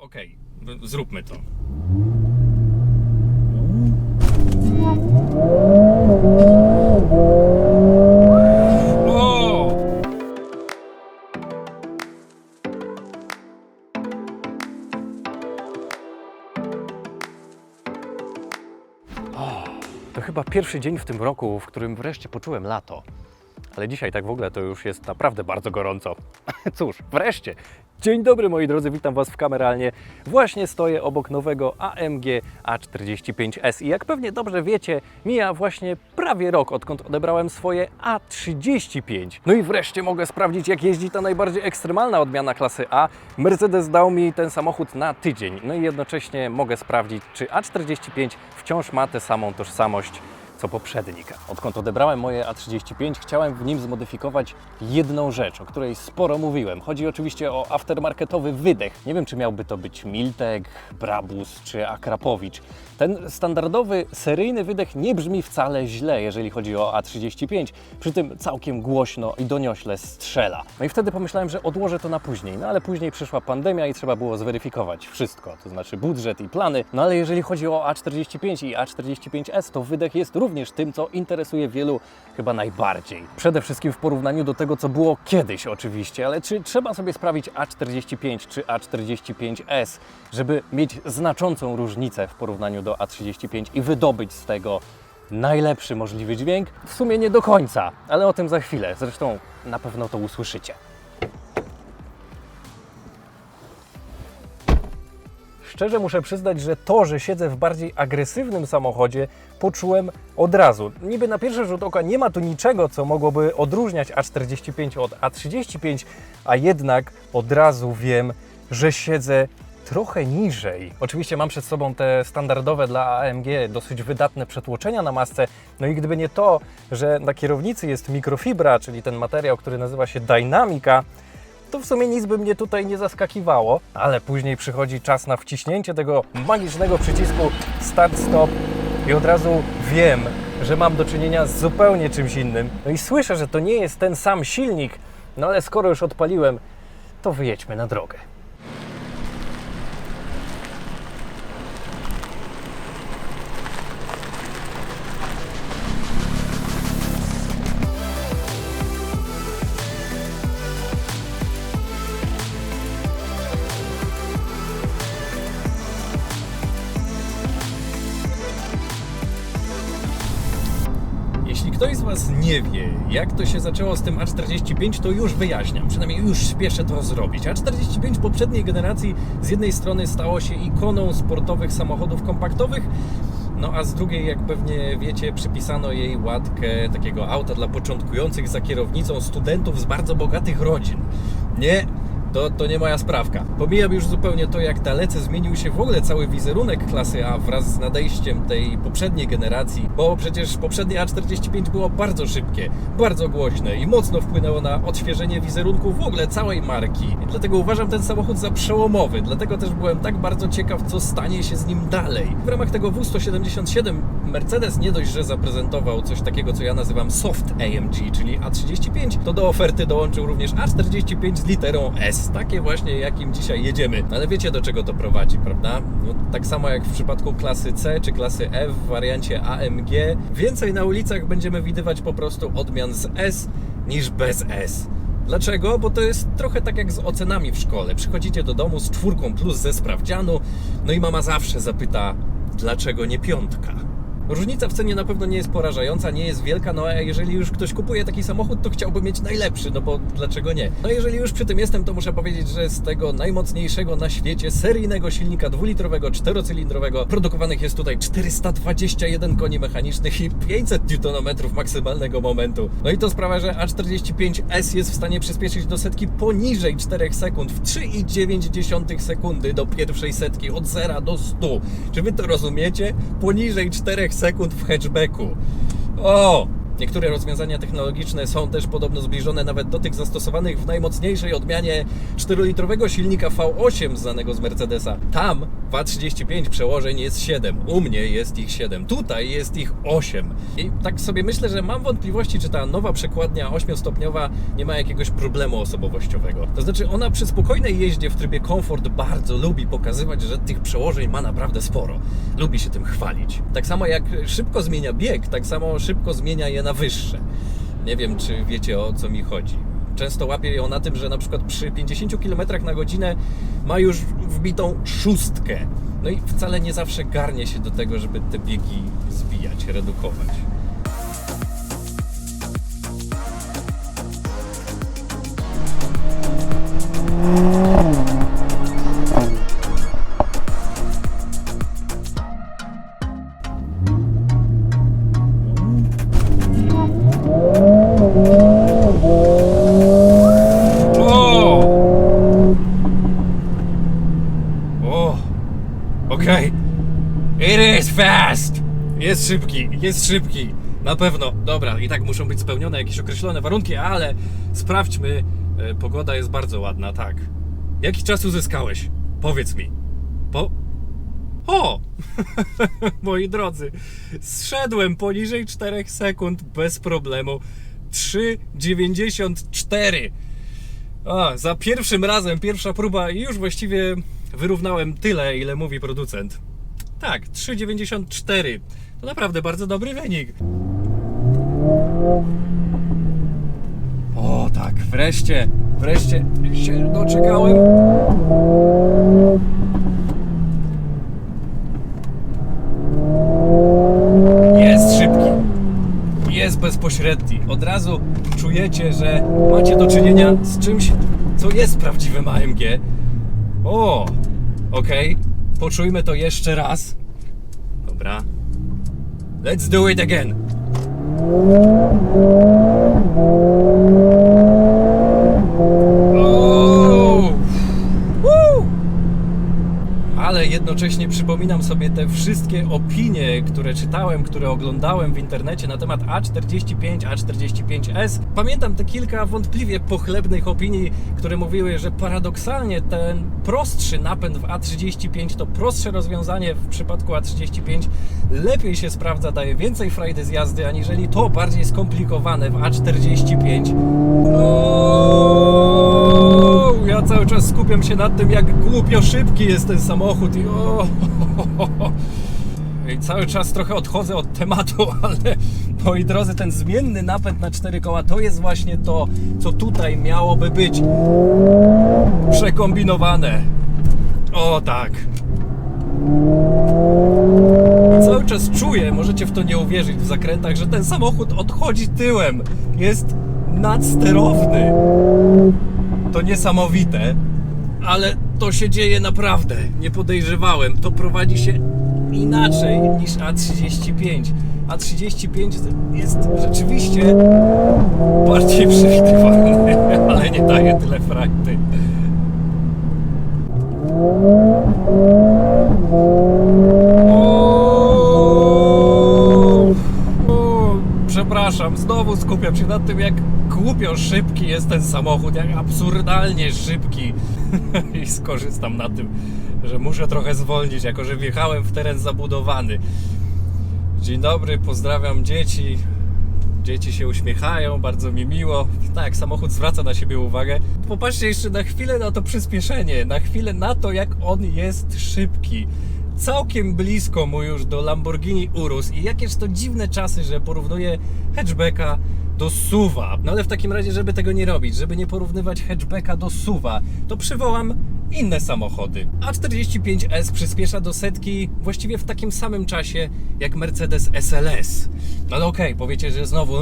Okej, b- zróbmy to. To chyba pierwszy dzień w tym roku, w którym wreszcie poczułem lato. Ale dzisiaj tak w ogóle to już jest naprawdę bardzo gorąco. Cóż, wreszcie. Dzień dobry moi drodzy, witam Was w kameralnie. Właśnie stoję obok nowego AMG A45S i jak pewnie dobrze wiecie, mija właśnie prawie rok, odkąd odebrałem swoje A35. No i wreszcie mogę sprawdzić, jak jeździ ta najbardziej ekstremalna odmiana klasy A. Mercedes dał mi ten samochód na tydzień. No i jednocześnie mogę sprawdzić, czy A45 wciąż ma tę samą tożsamość co poprzednik. Odkąd odebrałem moje A35, chciałem w nim zmodyfikować jedną rzecz, o której sporo mówiłem. Chodzi oczywiście o aftermarketowy wydech. Nie wiem, czy miałby to być Miltek, Brabus czy Akrapowicz. Ten standardowy, seryjny wydech nie brzmi wcale źle, jeżeli chodzi o A35, przy tym całkiem głośno i doniośle strzela. No i wtedy pomyślałem, że odłożę to na później, no ale później przyszła pandemia i trzeba było zweryfikować wszystko, to znaczy budżet i plany. No ale jeżeli chodzi o A45 i A45S, to wydech jest również tym, co interesuje wielu chyba najbardziej. Przede wszystkim w porównaniu do tego, co było kiedyś oczywiście, ale czy trzeba sobie sprawić A45 czy A45S, żeby mieć znaczącą różnicę w porównaniu do A35 i wydobyć z tego najlepszy możliwy dźwięk? W sumie nie do końca, ale o tym za chwilę. Zresztą na pewno to usłyszycie. Szczerze muszę przyznać, że to, że siedzę w bardziej agresywnym samochodzie, poczułem od razu. Niby na pierwszy rzut oka nie ma tu niczego, co mogłoby odróżniać A45 od A35, a jednak od razu wiem, że siedzę trochę niżej. Oczywiście mam przed sobą te standardowe dla AMG dosyć wydatne przetłoczenia na masce, no i gdyby nie to, że na kierownicy jest mikrofibra, czyli ten materiał, który nazywa się Dynamica, to w sumie nic by mnie tutaj nie zaskakiwało, ale później przychodzi czas na wciśnięcie tego magicznego przycisku Start-Stop i od razu wiem, że mam do czynienia z zupełnie czymś innym. No i słyszę, że to nie jest ten sam silnik, no ale skoro już odpaliłem, to wyjedźmy na drogę. Was nie wie, jak to się zaczęło z tym A45, to już wyjaśniam. Przynajmniej już śpieszę to zrobić. A45 poprzedniej generacji z jednej strony stało się ikoną sportowych samochodów kompaktowych, no a z drugiej, jak pewnie wiecie, przypisano jej łatkę takiego auta dla początkujących za kierownicą studentów z bardzo bogatych rodzin. Nie, to, to nie moja sprawka. Pomijam już zupełnie to, jak dalece zmienił się w ogóle cały wizerunek klasy A wraz z nadejściem tej poprzedniej generacji, bo przecież poprzednie A45 było bardzo szybkie, bardzo głośne i mocno wpłynęło na odświeżenie wizerunku w ogóle całej marki. Dlatego uważam ten samochód za przełomowy, dlatego też byłem tak bardzo ciekaw, co stanie się z nim dalej. W ramach tego W177 Mercedes nie dość, że zaprezentował coś takiego, co ja nazywam soft AMG, czyli A35, to do oferty dołączył również A45 z literą S, takie właśnie jakim dzisiaj jedziemy. Ale wiecie do czego to prowadzi, prawda? No, tak samo jak w przypadku klasy C czy klasy F w wariancie AMG, więcej na ulicach będziemy widywać po prostu odmian z S niż bez S. Dlaczego? Bo to jest trochę tak jak z ocenami w szkole. Przychodzicie do domu z czwórką plus ze sprawdzianu, no i mama zawsze zapyta, dlaczego nie piątka? Różnica w cenie na pewno nie jest porażająca, nie jest wielka, no a jeżeli już ktoś kupuje taki samochód, to chciałby mieć najlepszy, no bo dlaczego nie? No jeżeli już przy tym jestem, to muszę powiedzieć, że z tego najmocniejszego na świecie seryjnego silnika dwulitrowego, czterocylindrowego produkowanych jest tutaj 421 koni mechanicznych i 500 Nm maksymalnego momentu. No i to sprawia, że A45S jest w stanie przyspieszyć do setki poniżej 4 sekund, w 3,9 sekundy do pierwszej setki, od 0 do 100. Czy wy to rozumiecie? Poniżej 4 sekund w hatchbacku. O! Niektóre rozwiązania technologiczne są też podobno zbliżone nawet do tych zastosowanych w najmocniejszej odmianie 4-litrowego silnika V8 znanego z Mercedesa. Tam w A35 przełożeń jest 7, u mnie jest ich 7, tutaj jest ich 8. I tak sobie myślę, że mam wątpliwości, czy ta nowa przekładnia 8-stopniowa nie ma jakiegoś problemu osobowościowego. To znaczy ona przy spokojnej jeździe w trybie komfort bardzo lubi pokazywać, że tych przełożeń ma naprawdę sporo. Lubi się tym chwalić. Tak samo jak szybko zmienia bieg, tak samo szybko zmienia je na wyższe. Nie wiem, czy wiecie o co mi chodzi. Często łapię ją na tym, że na przykład przy 50 km na godzinę ma już wbitą szóstkę. No i wcale nie zawsze garnie się do tego, żeby te biegi zbijać, redukować. Szybki, jest szybki. Na pewno. Dobra, i tak muszą być spełnione jakieś określone warunki, ale sprawdźmy. E, Pogoda jest bardzo ładna, tak. Jaki czas uzyskałeś? Powiedz mi. Po... O! Moi drodzy, zszedłem poniżej 4 sekund bez problemu. 3,94. A, za pierwszym razem, pierwsza próba i już właściwie wyrównałem tyle, ile mówi producent. Tak, 3,94. To naprawdę bardzo dobry wynik. O tak, wreszcie, wreszcie się doczekałem. Jest szybki jest bezpośredni. Od razu czujecie, że macie do czynienia z czymś, co jest prawdziwym AMG. O, okej. Poczujmy to jeszcze raz. Dobra. Let's do it again. Jednocześnie przypominam sobie te wszystkie opinie, które czytałem, które oglądałem w internecie na temat A45, A45S. Pamiętam te kilka wątpliwie pochlebnych opinii, które mówiły, że paradoksalnie ten prostszy napęd w A35 to prostsze rozwiązanie w przypadku A35 lepiej się sprawdza, daje więcej frajdy z jazdy, aniżeli to bardziej skomplikowane w A45. O, ja cały czas skupiam się nad tym, jak głupio szybki jest ten samochód i o, I cały czas trochę odchodzę od tematu, ale moi drodzy, ten zmienny napęd na cztery koła to jest właśnie to, co tutaj miałoby być przekombinowane. O tak. Cały czas czuję, możecie w to nie uwierzyć w zakrętach, że ten samochód odchodzi tyłem. Jest nadsterowny. To niesamowite, ale to się dzieje naprawdę. Nie podejrzewałem. To prowadzi się inaczej niż A35. A35 jest rzeczywiście bardziej przewidywalny, ale nie daje tyle frajdy. O, o, Przepraszam, znowu skupiam się na tym, jak głupio szybki jest ten samochód, jak absurdalnie szybki. I skorzystam na tym, że muszę trochę zwolnić, jako że wjechałem w teren zabudowany. Dzień dobry, pozdrawiam dzieci. Dzieci się uśmiechają, bardzo mi miło. Tak, samochód zwraca na siebie uwagę. Popatrzcie jeszcze na chwilę na to przyspieszenie, na chwilę na to, jak on jest szybki. Całkiem blisko mu już do Lamborghini Urus i jakież to dziwne czasy, że porównuje hatchbacka do suwa. No ale w takim razie, żeby tego nie robić, żeby nie porównywać hatchbacka do suwa, to przywołam inne samochody. A45S przyspiesza do setki właściwie w takim samym czasie jak Mercedes SLS. No ale okej, powiecie, że znowu e,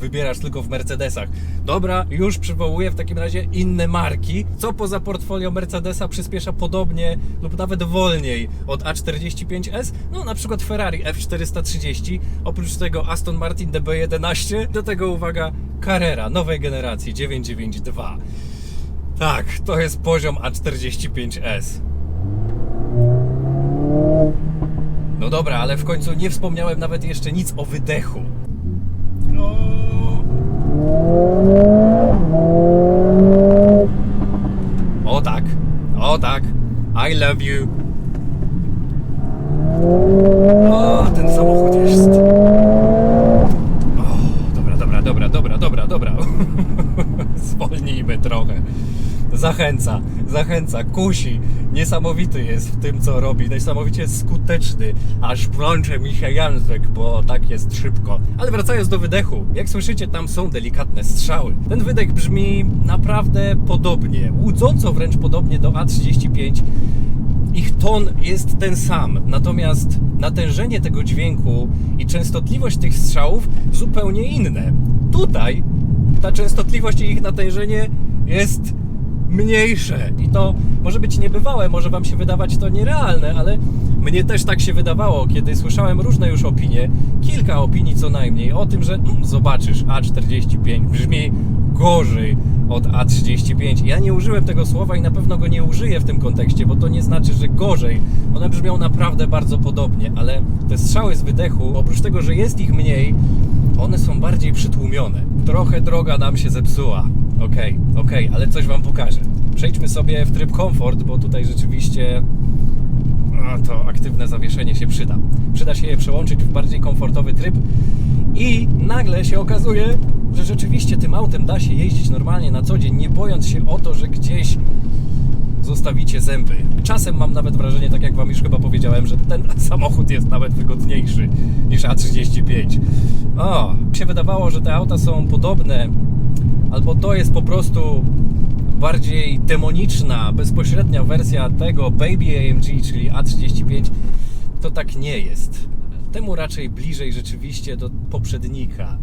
wybierasz tylko w Mercedesach. Dobra, już przywołuję w takim razie inne marki. Co poza portfolio Mercedesa przyspiesza podobnie lub nawet wolniej od A45S? No na przykład Ferrari F430, oprócz tego Aston Martin DB11, do tego uwaga Carrera nowej generacji 992. Tak, to jest poziom A45S. No dobra, ale w końcu nie wspomniałem nawet jeszcze nic o wydechu. O tak, o tak, I love you. O, ten samochód jest. O, dobra, dobra, dobra, dobra, dobra, dobra. Zwolnijmy trochę. Zachęca, zachęca, kusi. Niesamowity jest w tym, co robi. Niesamowicie skuteczny. Aż plącze mi się język, bo tak jest szybko. Ale wracając do wydechu. Jak słyszycie, tam są delikatne strzały. Ten wydech brzmi naprawdę podobnie. Łudząco wręcz podobnie do A35 ich ton jest ten sam, natomiast natężenie tego dźwięku i częstotliwość tych strzałów zupełnie inne. Tutaj ta częstotliwość i ich natężenie jest mniejsze i to może być niebywałe, może Wam się wydawać to nierealne, ale mnie też tak się wydawało, kiedy słyszałem różne już opinie, kilka opinii co najmniej, o tym, że mm, zobaczysz, A45 brzmi gorzej od A35. Ja nie użyłem tego słowa i na pewno go nie użyję w tym kontekście, bo to nie znaczy, że gorzej. One brzmią naprawdę bardzo podobnie, ale te strzały z wydechu, oprócz tego, że jest ich mniej, one są bardziej przytłumione. Trochę droga nam się zepsuła. Okej, okej, ale coś Wam pokażę. Przejdźmy sobie w tryb komfort, bo tutaj rzeczywiście to aktywne zawieszenie się przyda. Przyda się je przełączyć w bardziej komfortowy tryb i nagle się okazuje, że rzeczywiście tym autem da się jeździć normalnie na co dzień, nie bojąc się o to, że gdzieś zostawicie zęby. Czasem mam nawet wrażenie, tak jak Wam już chyba powiedziałem, że ten samochód jest nawet wygodniejszy niż A35. O, się wydawało, że te auta są podobne, albo to jest po prostu bardziej demoniczna, bezpośrednia wersja tego Baby AMG, czyli A35. To tak nie jest. Temu raczej bliżej rzeczywiście do poprzednika.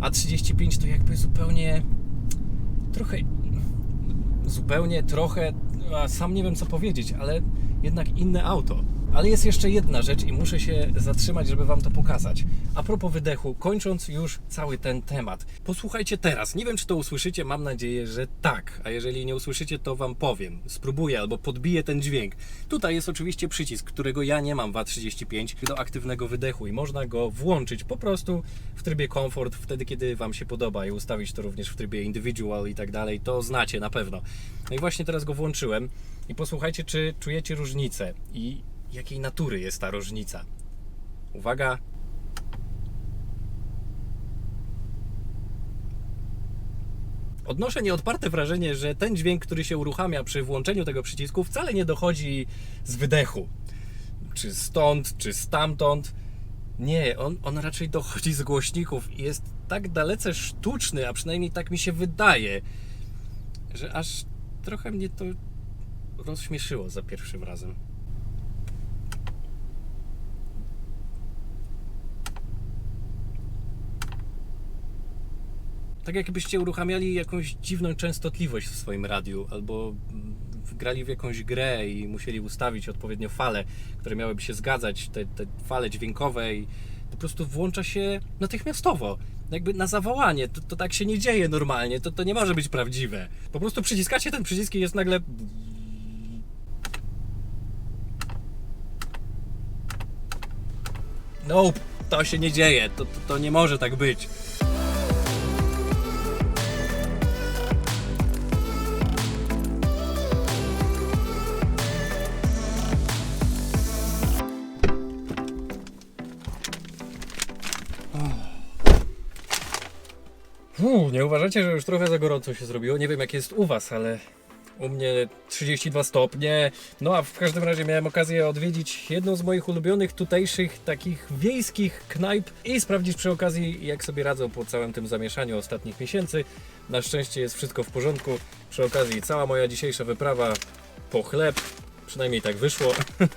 A35 to jakby zupełnie trochę zupełnie, trochę, sam nie wiem co powiedzieć, ale jednak inne auto. Ale jest jeszcze jedna rzecz i muszę się zatrzymać, żeby Wam to pokazać. A propos wydechu, kończąc już cały ten temat. Posłuchajcie teraz. Nie wiem, czy to usłyszycie, mam nadzieję, że tak. A jeżeli nie usłyszycie, to Wam powiem. Spróbuję albo podbiję ten dźwięk. Tutaj jest oczywiście przycisk, którego ja nie mam w A35 do aktywnego wydechu i można go włączyć po prostu w trybie komfort, wtedy kiedy Wam się podoba i ustawić to również w trybie individual i tak dalej. To znacie na pewno. No i właśnie teraz go włączyłem i posłuchajcie, czy czujecie różnicę i jakiej natury jest ta różnica. Uwaga. Odnoszę nieodparte wrażenie, że ten dźwięk, który się uruchamia przy włączeniu tego przycisku, wcale nie dochodzi z wydechu. Czy stąd, czy stamtąd. Nie, on, on raczej dochodzi z głośników i jest tak dalece sztuczny, a przynajmniej tak mi się wydaje, że aż trochę mnie to rozśmieszyło za pierwszym razem. Tak jakbyście uruchamiali jakąś dziwną częstotliwość w swoim radiu, albo mm, grali w jakąś grę i musieli ustawić odpowiednio fale, które miałyby się zgadzać, te, te fale dźwiękowe i po prostu włącza się natychmiastowo. Jakby na zawołanie, to, to tak się nie dzieje normalnie, to, to nie może być prawdziwe. Po prostu przyciskacie ten przycisk i jest nagle... No, to się nie dzieje, to, to, to nie może tak być. Uu, nie uważacie, że już trochę za gorąco się zrobiło? Nie wiem jak jest u Was, ale u mnie 32 stopnie. No a w każdym razie miałem okazję odwiedzić jedną z moich ulubionych tutejszych takich wiejskich knajp i sprawdzić przy okazji jak sobie radzą po całym tym zamieszaniu ostatnich miesięcy. Na szczęście jest wszystko w porządku. Przy okazji cała moja dzisiejsza wyprawa po chleb. Przynajmniej tak wyszło.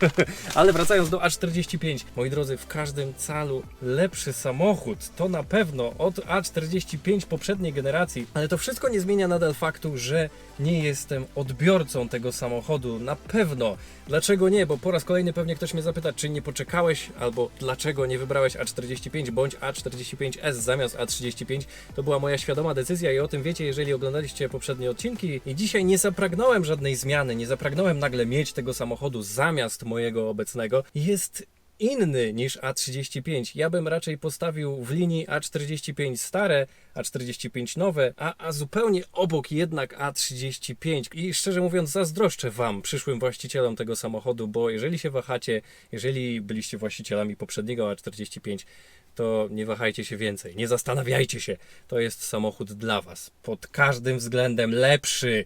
Ale wracając do A45, moi drodzy, w każdym calu lepszy samochód, to na pewno od A45 poprzedniej generacji, ale to wszystko nie zmienia nadal faktu, że nie jestem odbiorcą tego samochodu. Na pewno. Dlaczego nie? Bo po raz kolejny pewnie ktoś mnie zapyta, czy nie poczekałeś, albo dlaczego nie wybrałeś A45 bądź A45S zamiast A35. To była moja świadoma decyzja i o tym wiecie, jeżeli oglądaliście poprzednie odcinki. I dzisiaj nie zapragnąłem żadnej zmiany, nie zapragnąłem nagle mieć tego samochodu zamiast mojego obecnego. Jest inny niż A35. Ja bym raczej postawił w linii A45 stare, A45 nowe, a, a zupełnie obok jednak A35. I szczerze mówiąc, zazdroszczę Wam, przyszłym właścicielom tego samochodu, bo jeżeli się wahacie, jeżeli byliście właścicielami poprzedniego A45, to nie wahajcie się więcej, nie zastanawiajcie się. To jest samochód dla Was. Pod każdym względem lepszy.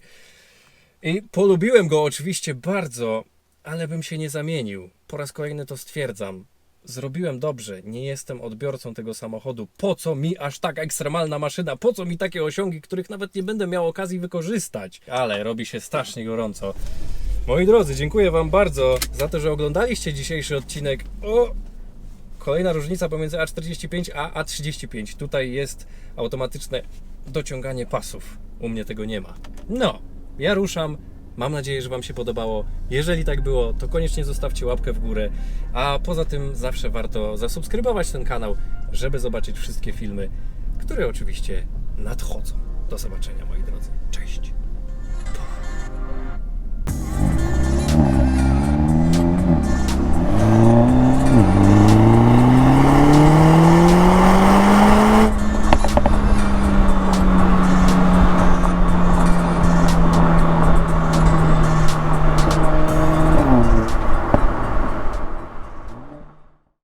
I polubiłem go oczywiście bardzo, ale bym się nie zamienił. Po raz kolejny to stwierdzam. Zrobiłem dobrze, nie jestem odbiorcą tego samochodu. Po co mi aż tak ekstremalna maszyna? Po co mi takie osiągi, których nawet nie będę miał okazji wykorzystać? Ale robi się strasznie gorąco. Moi drodzy, dziękuję Wam bardzo za to, że oglądaliście dzisiejszy odcinek. O, Kolejna różnica pomiędzy A45 a A35. Tutaj jest automatyczne dociąganie pasów. U mnie tego nie ma. No, ja ruszam. Mam nadzieję, że Wam się podobało. Jeżeli tak było, to koniecznie zostawcie łapkę w górę. A poza tym zawsze warto zasubskrybować ten kanał, żeby zobaczyć wszystkie filmy, które oczywiście nadchodzą. Do zobaczenia, moi